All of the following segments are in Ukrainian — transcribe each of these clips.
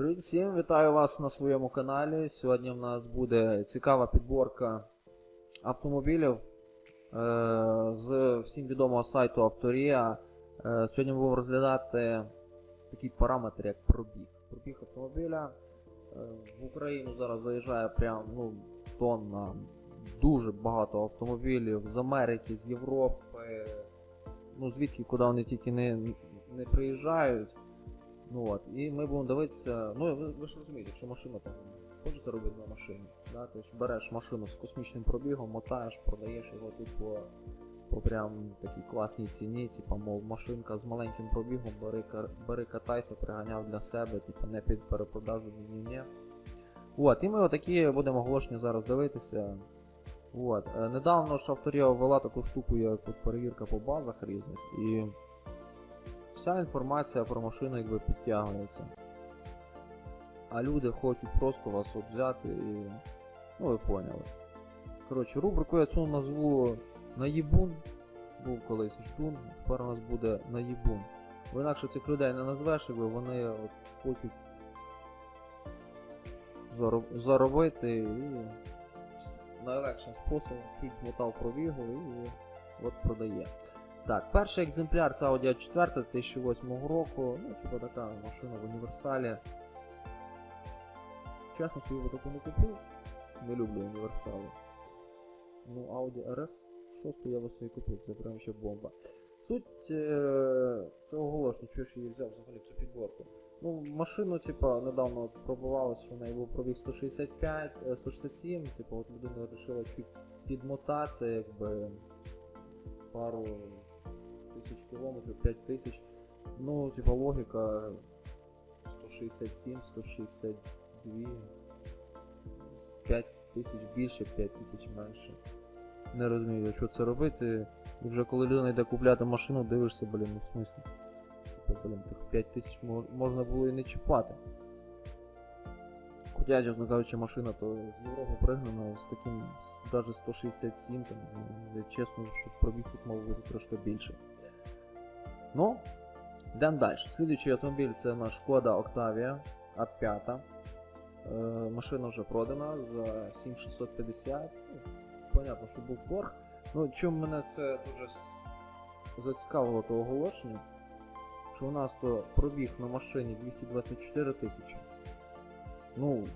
Привіт всім, вітаю вас на своєму каналі. Сьогодні в нас буде цікава підборка автомобілів е, з всім відомого сайту Авторія. Е, сьогодні ми будемо розглядати такий параметр, як пробіг. Пробіг автомобіля. Е, в Україну зараз заїжджає прям ну, тонна дуже багато автомобілів з Америки, з Європи. Ну, звідки, куди вони тільки не, не приїжджають. Ну от, і ми будемо дивитися. Ну, ви, ви ж розумієте, якщо машина там хочеш заробити на машині, да, ти ж береш машину з космічним пробігом, мотаєш, продаєш його тут по, прям такій класній ціні, типа, мов машинка з маленьким пробігом, бери, бери катайся, приганяв для себе, типа не під перепродажу ні-ні-ні. От, і ми отакі будемо оголошення зараз дивитися. От. Е, недавно ж авторія ввела таку штуку, як перевірка по базах різних, і вся інформація про машину якби підтягується. А люди хочуть просто вас взяти і. Ну ви поняли. Коротше, рубрику я цю назву Наїбун. Був колись ждун, тепер у нас буде Наїбун. Бо інакше цих людей не назвеш, якби вони от хочуть зароб- заробити і найлегшим способом чуть змотав пробігу і от продає. Так, перший екземпляр це Audi 4 2008 року. Ну, типа така машина в універсалі. Чесно собі таку не купив. Не люблю універсали. Ну, Audi RS 6 я би собі купив, це прям ще бомба. Суть е- цього оголошення, чого ж її взяв взагалі в цю підборку. Ну, машину, типа, недавно от що в неї був пробіг 165, е, 167, типу, от людина вирішила чуть підмотати, якби пару тисяч кілометрів, 5 тисяч. Ну, типа, логіка 167, 162, 5 тисяч більше, 5 тисяч менше. Не розумію, чого це робити. І вже коли людина йде купляти машину, дивишся, блін, ну в смислі. Типа, блін, тих 5 тисяч можна було і не чіпати. Хоча, чесно кажучи, машина то з Європи пригнана з таким, даже 167, там, чесно, що пробіг тут мав бути трошки більше. Ну, йдемо далі. Слідуючий автомобіль це наш Шкода Octavia А5. Е, машина вже продана за 7650. Ну, понятно, що був торг. Ну, чому мене це дуже зацікавило то оголошення, що у нас то пробіг на машині 224 тисячі. Ну,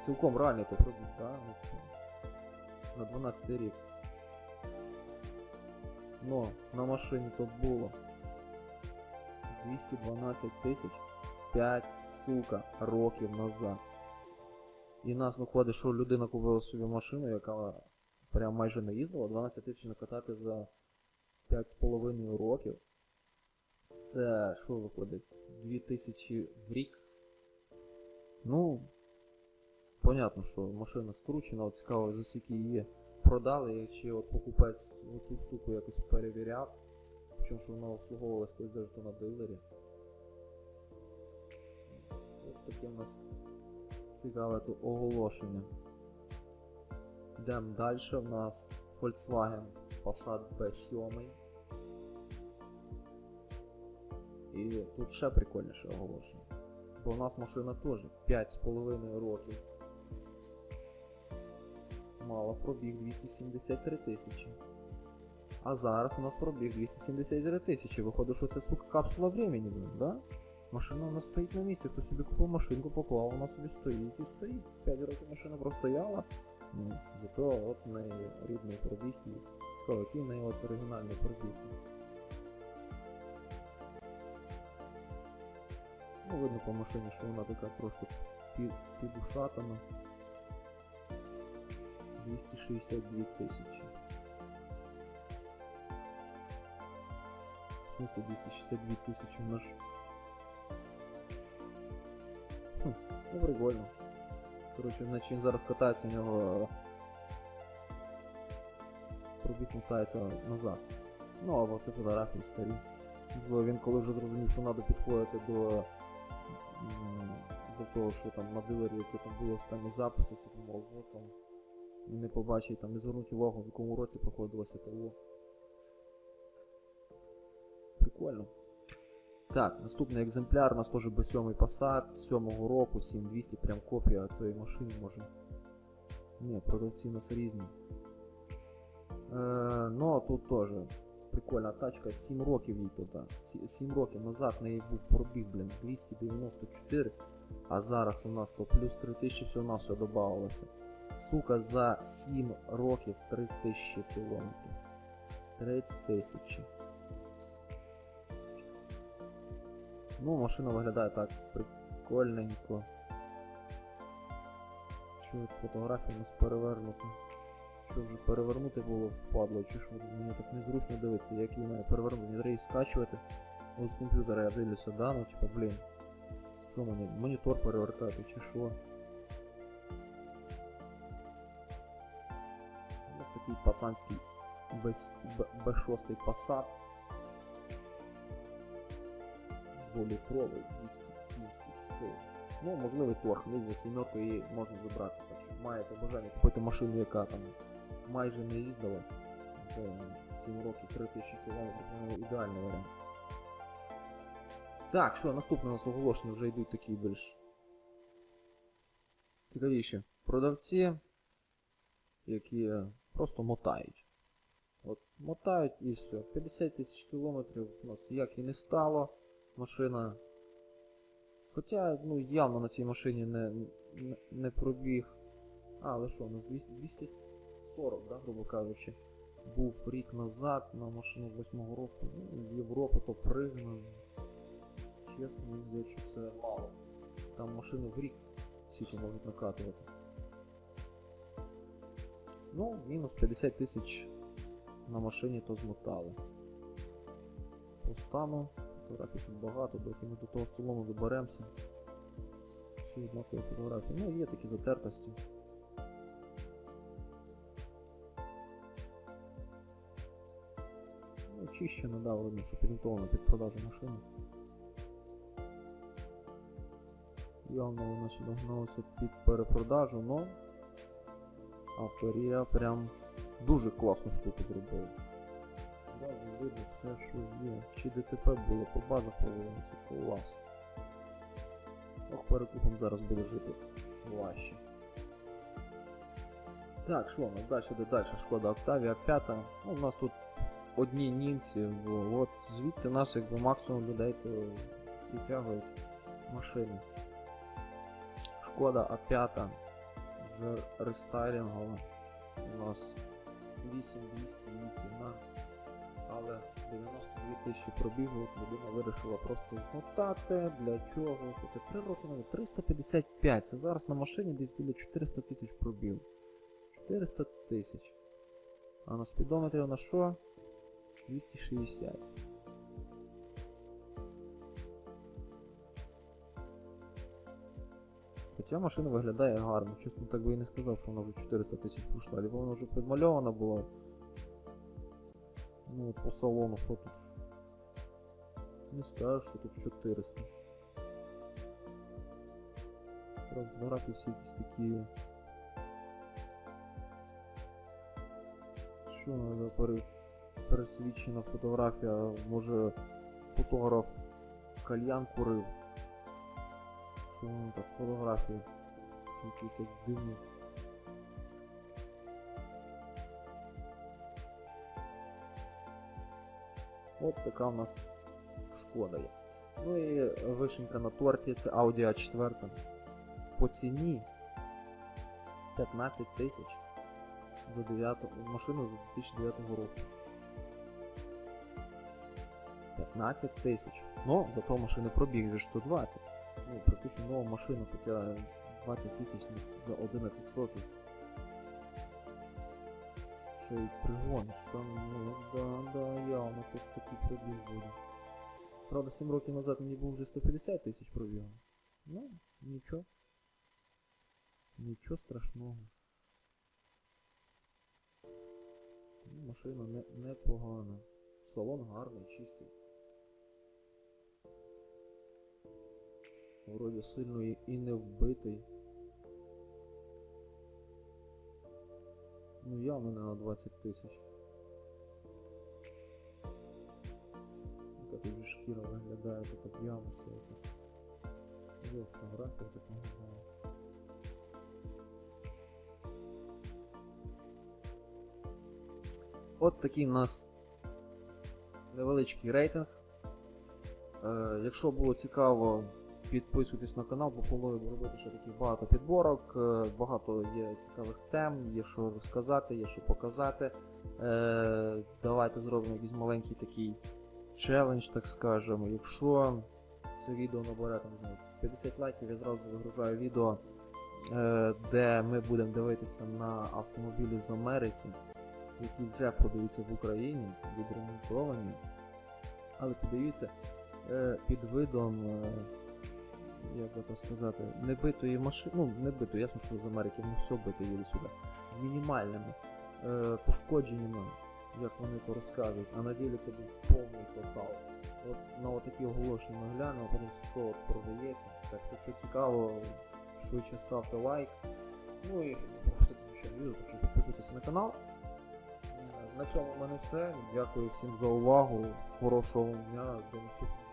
цілком реальний то пробіг, так? Ну, на 12 рік. Но на машині то було 212 тисяч 5, сука, років назад. І нас виходить, що людина купила собі машину, яка прям майже не їздила, 12 тисяч накатати за 5,5 років. Це що виходить? 2000 в рік. Ну, понятно, що машина скручена, цікаво, за скільки її продали, чи от покупець цю штуку якось перевіряв. Причому що вона обслуговувалась колись навіть на дилері. Ось таке в нас цікаве тут оголошення. Йдемо далі. У нас Volkswagen Passat B7. І тут ще прикольніше оголошення. Бо у нас машина теж 5,5 років. Мала пробіг 273 тисячі. А зараз у нас пробіг 273 тисячі. Виходить, що це сука капсула времени, блин, да? Машина у нас стоїть на місці, хто собі купив машинку, поклав, вона собі стоїть і стоїть. 5 років машина простояла. Ну, зато от в неї рідний пробіг і в неї от оригінальний пробіг. Ну, видно по машині, що вона така трошки під, підушатана. 262 тисячі. Смысле 262 тисячі наш. Хм, ну прикольно. Коротше, наче він зараз катається, у нього пробіг мотається назад. Ну, або це фотографії старі. Можливо, він коли вже зрозумів, що треба підходити до, до того, що там на дилері, які там були останні записи, це думав, от там не побачить, там не звернуть увагу, в якому році проходилося ТО. Прикольно. Так, наступний екземпляр у нас теж B7 Passat 7 року, 7200, прям копія цієї машини може. Ні, продавці у нас різні. Е, ну, тут теж прикольна тачка, 7 років їй туди. 7 років назад в неї був пробіг, блін, 294, а зараз у нас то плюс 3000 все на все додавалося. Сука, за 7 років 3000 кілометрів. 3000. Ну, машина виглядає так прикольненько. От фотографія у нас перевернута? Що вже перевернути було впадло, чи що мені так незручно дивитися, як її має перевернути, мені треба скачувати. Ось з комп'ютера я дивлюся, да, ну типа, блін. Що мені? Монітор перевертати, чи що? Ось такий пацанський без, B6 Passat. Дволітровий 200 кінських сил. Ну, можливий торг, десь за сімерку її можна забрати. Так що маєте бажання купити машину, яка там майже не їздила за 7 років 3000 км, ну, ідеальний варіант. Так, що, наступне у нас оголошення вже йдуть такі більш цікавіші продавці, які просто мотають. От, мотають і все. 50 тисяч кілометрів у нас як і не стало машина. Хоча, ну, явно на цій машині не, не, не пробіг. А, але що, у нас 240, да, грубо кажучи, був рік назад на машину 8 року. Ну, з Європи то пригнав. Чесно, мені здається, що це мало. Там машини в рік всі можуть накатувати. Ну, мінус 50 тисяч на машині то змотали. По стану фотографій тут багато, доки ми до того столому доберемося. Всі однакові фотографії. Ну, є такі затертості. Ну, чищено, да, видно, що підготовлено під продажу машини. Явно воно сюди гналося під перепродажу, но авторія прям дуже класну штуку зробила. Зразу видно все, що є. Чи ДТП було по базах проводиться, клас. Ох, перекупом зараз буде жити важче. Так, що у нас далі йде далі шкода Octavia 5. Ну, у нас тут одні німці, в- от звідти нас якби максимум людей то відтягують машини. Шкода А5 вже рестайлінгова. У нас 8200 її ціна. Але 92 тисячі пробігу людина вирішила просто змотати. Для чого? Хоча 3 роки назад 355. Це зараз на машині десь біля 400 тисяч пробігу. 400 тисяч. А на спідометрі у нас що? 260. Хоча машина виглядає гарно, чесно так би і не сказав, що вона вже 400 тисяч пройшла, або вона вже підмальована була. Ну по салону що тут? Не скажеш, що тут 400. Правда, фотографії всі якісь такі. Що надо пере... пересвідчена фотографія, може фотограф кальян курив. Що воно так, фотографії. Якісь як дивні. От така у нас шкода є. Ну і вишенька на торті це Audi A4. По ціні 15 тисяч за 9 машину за 2009 року. 15 тисяч. Ну, зато машини пробіг же 120. Ну, практично нова машина, хоча 20 тисяч за 11 років. Ще й пригониш, там, ну, да, да, явно тут такий пробіг буде. Правда, 7 років назад мені був вже 150 тисяч пробігу. Ну, нічого. Нічого страшного. Ну, Машина не, непогана. Салон гарний, чистий. Вроді сильно і, і не вбитий. Ну явно не на 20 тисяч. Яка тут шкіра виглядає, така п'яна, все якась. Є фотографія так виглядає. От такий у нас невеличкий рейтинг. Е, якщо було цікаво, підписуйтесь на канал, бо планую робити ще таких багато підборок, е, багато є цікавих тем, є що розказати, є що показати. Е, давайте зробимо якийсь маленький такий челендж, так скажемо. Якщо це відео набере там, не знаю, 50 лайків, я зразу вигружаю відео, е, де ми будемо дивитися на автомобілі з Америки, які вже продаються в Україні, відремонтовані, але подаються е, під видом, як би то сказати, небитої машини, ну, не битої, ясно, що з Америки, ну все бите їде сюди, з мінімальними е, пошкодженнями, як вони то розказують, а на ділі це був повний тотал. От на отакі оголошення ми глянемо, подивимося, що от продається. Так що, якщо цікаво, швидше ставте лайк. Ну і щоб не пропустити ще відео, так що підписуйтесь на канал. Е, На цьому в мене все. Дякую всім за увагу. Хорошого дня. До наступного.